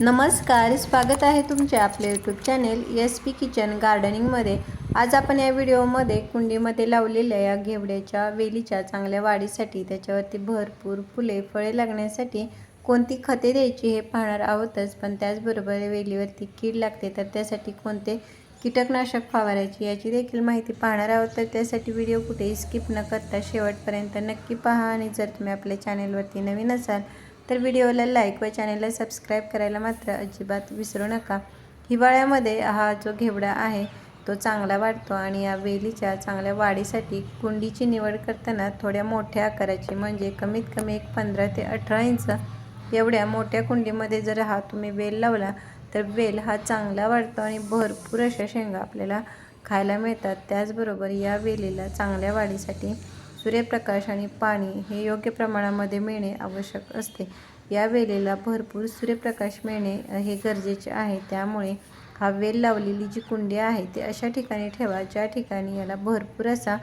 नमस्कार स्वागत आहे तुमचे आपले YouTube channel S P kitchen गार्डनिंगमध्ये आज आपण या व्हिडिओमध्ये कुंडीमध्ये लावलेल्या या घेवड्याच्या वेलीच्या चांगल्या वाढीसाठी त्याच्यावरती भरपूर फुले फळे लागण्यासाठी कोणती खते द्यायची हे पाहणार आहोतच. पण त्याचबरोबर वेलीवरती कीड लागते तर त्यासाठी कोणते कीटकनाशक फवारायची याची देखील माहिती पाहणार आहोत. तर त्यासाठी व्हिडिओ कुठेही स्किप न करता शेवटपर्यंत नक्की पहा. आणि जर तुम्ही आपल्या चॅनेलवरती नवीन असाल तर व्हिडिओला लाईक व चॅनेलला सबस्क्राईब करायला मात्र अजिबात विसरू नका. हिवाळ्यामध्ये हा जो घेवडा आहे तो चांगला वाढतो आणि या वेलीच्या चांगल्या वाढीसाठी कुंडीची निवड करताना थोड्या मोठ्या आकाराची म्हणजे कमीत कमी एक पंधरा ते अठरा इंच एवढ्या मोठ्या कुंडीमध्ये जर हा तुम्ही वेल लावला तर वेल हा चांगला वाढतो आणि भरपूर अशा शेंगा आपल्याला खायला मिळतात. त्याचबरोबर या वेलीला चांगल्या वाढीसाठी सूर्यप्रकाश आणि पाणी हे योग्य प्रमाणामध्ये मिळणे आवश्यक असते. या वेलीला भरपूर सूर्यप्रकाश मिळणे हे गरजेचे आहे. त्यामुळे हा वेल लावलेली जी कुंडी आहे ती अशा ठिकाणी ठेवा ज्या ठिकाणी याला भरपूर असा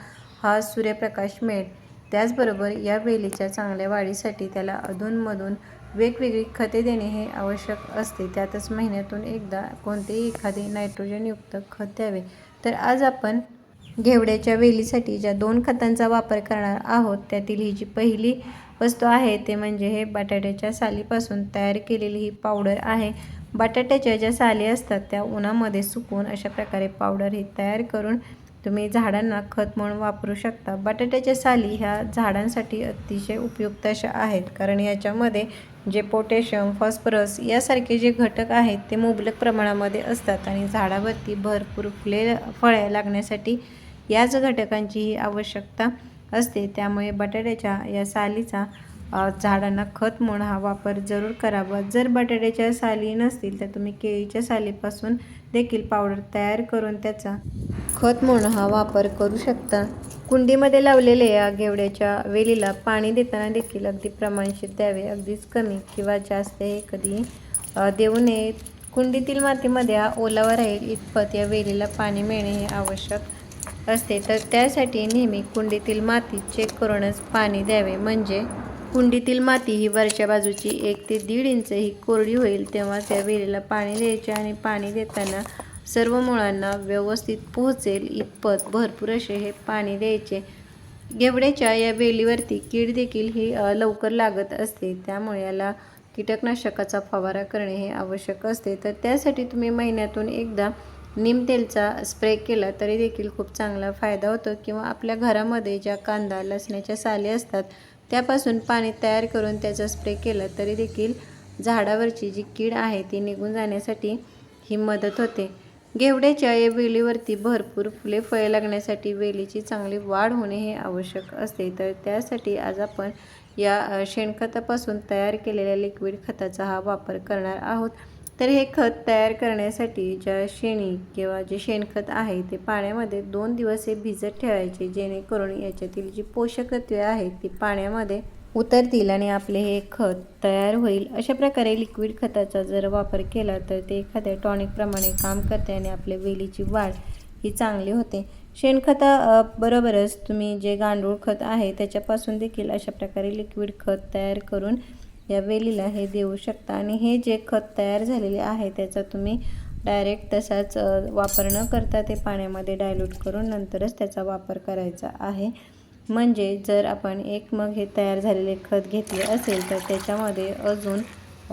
हा सूर्यप्रकाश मिळेल. त्याचबरोबर या वेलीच्या चांगल्या वाढीसाठी त्याला अधूनमधून वेगवेगळी खते देणे हे आवश्यक असते. त्यातच महिन्यातून एकदा कोणतेही एखादे नायट्रोजनयुक्त खत द्यावे. तर आज आपण घेवड्याच्या वेलीसाठी ज्या दोन खतांचा वापर करणार आहोत त्यातील ही जी पहिली वस्तू आहे ते म्हणजे हे बटाट्याच्या सालीपासून तयार केलेली ही पावडर आहे. बटाट्याच्या ज्या साली असतात त्या उन्हामध्ये सुकून अशा प्रकारे पावडर ही तयार करून तुम्ही झाडांना खत म्हणून वापरू शकता. बटाट्याच्या साली ह्या झाडांसाठी अतिशय उपयुक्त अशा आहेत कारण याच्यामध्ये जे पोटॅशियम फॉस्फरस यासारखे जे घटक आहेत ते मुबलक प्रमाणामध्ये असतात आणि झाडावरती भरपूर फुले फळे लागण्यासाठी याच घटकांचीही आवश्यकता असते. त्यामुळे बटाट्याच्या या सालीचा झाडांना खत म्हणून हा वापर जरूर करावा. जर बटाट्याच्या साली नसतील तर तुम्ही केळीच्या सालीपासून देखील पावडर तयार करून त्याचा खत म्हणून हा वापर करू शकता. कुंडीमध्ये लावलेल्या या घेवड्याच्या वेलीला पाणी देताना देखील अगदी प्रमाणशीर द्यावे. अगदीच कमी किंवा जास्त हे कधी देऊ नये. कुंडीतील मातीमध्ये हा ओलावा राहील. इतपत या वेलीला पाणी मिळणे हे आवश्यक असते तर त्यासाठी नेहमी कुंडीतील माती चेक करूनच पाणी द्यावे. म्हणजे कुंडीतील माती ही वरच्या बाजूची एक ते दीड इंच ही कोरडी होईल तेव्हा त्या वेलीला पाणी द्यायचे आणि पाणी देताना सर्व मुळांना व्यवस्थित पोहोचेल इतपत भरपूर असे हे पाणी द्यायचे. घेवड्याच्या या वेलीवरती कीड देखील ही लवकर लागत असते. त्यामुळे याला कीटकनाशकाचा फवारा करणे हे आवश्यक असते. तर त्यासाठी तुम्ही महिन्यातून एकदा निमतेलचा स्प्रे केला तरी देखील खूप चांगला फायदा होतो. किंवा आपल्या घरामध्ये ज्या कांदा लसण्याच्या साली असतात त्यापासून पाणी तयार करून त्याचा स्प्रे केला तरी देखील झाडावरची जी कीड आहे ती निघून जाण्यासाठी ही मदत होते. गेवड्याच्या या वेलीवरती भरपूर फुले फळे लागण्यासाठी वेलीची चांगली वाढ होणे हे आवश्यक असते. तर त्यासाठी आज आपण या शेणखतापासून तयार केलेल्या लिक्विड खताचा हा वापर करणार आहोत. तर हे खत तयार करण्यासाठी ज्या शेणी किंवा जे शेणखत आहे ते पाण्यामध्ये दोन दिवस हे भिजत ठेवायचे जेणेकरून याच्यातील जी पोषकत्वे आहेत ती पाण्यामध्ये उतरतील आणि आपले हे खत तयार होईल. अशा प्रकारे लिक्विड खताचा जर वापर केला तर ते एखाद्या टॉनिकप्रमाणे काम करते आणि आपल्या वेलीची वाढ ही चांगली होते. शेणखता बरोबरच तुम्ही जे गांडूळ खत आहे त्याच्यापासून देखील अशा प्रकारे लिक्विड खत तयार करून या वेलीला हे देऊ शकता. आणि हे जे खत तयार झालेले आहे त्याचा तुम्ही डायरेक्ट तसाच वापर न करता ते पाण्यामध्ये डायल्यूट करून नंतरच त्याचा वापर करायचा आहे. म्हणजे जर आपण एक मग हे तयार झालेले खत घेतले असेल तर त्याच्यामध्ये अजून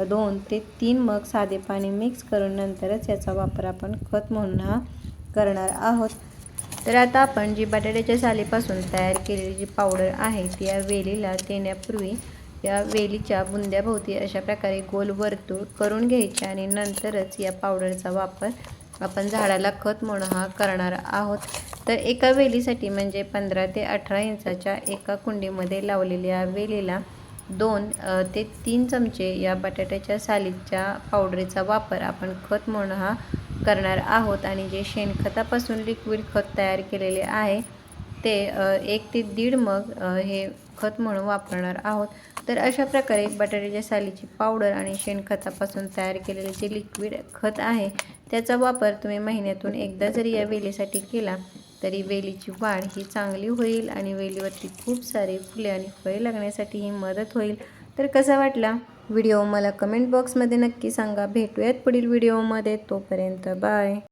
दोन ते तीन मग साधे पाणी मिक्स करून नंतरच याचा वापर आपण खत म्हणून हा करणार आहोत. तर आता आपण जी बटाट्याच्या सालीपासून तयार केलेली जी पावडर आहे ती या वेलीला देण्यापूर्वी या वेलीच्या बुंद्याभोवती अशा प्रकारे गोल वर्तुळ करून घ्यायचे आणि नंतरच या पावडरचा वापर आपण झाडाला खत म्हणून हा करणार आहोत. तर एका वेलीसाठी म्हणजे पंधरा ते अठरा इंचाच्या एका कुंडीमध्ये लावलेल्या वेलीला दोन ते तीन चमचे या बटाट्याच्या सालीच्या पावडरीचा वापर आपण खत म्हणून हा करणार आहोत. आणि जे शेणखतापासून लिक्विड खत तयार केलेले आहे ते एक ते दीड मग हे खत म्हणून वापरणार आहोत. तर अशा प्रकारे बटाट्याच्या सालीची पावडर आणि शेणखतापासून तयार केलेले जे लिक्विड खत आहे त्याचा वापर तुम्ही महिन्यातून एकदा जरी या वेलीसाठी केला तरी वेलीची वाढ ही चांगली होईल आणि वेलीवरती खूप सारे फुले आणि फळे लागण्यासाठी ही मदत होईल. तर कसा वाटला व्हिडिओ? मला कमेंट बॉक्समध्ये नक्की सांगा. भेटूयात पुढील व्हिडिओमध्ये. तोपर्यंत बाय.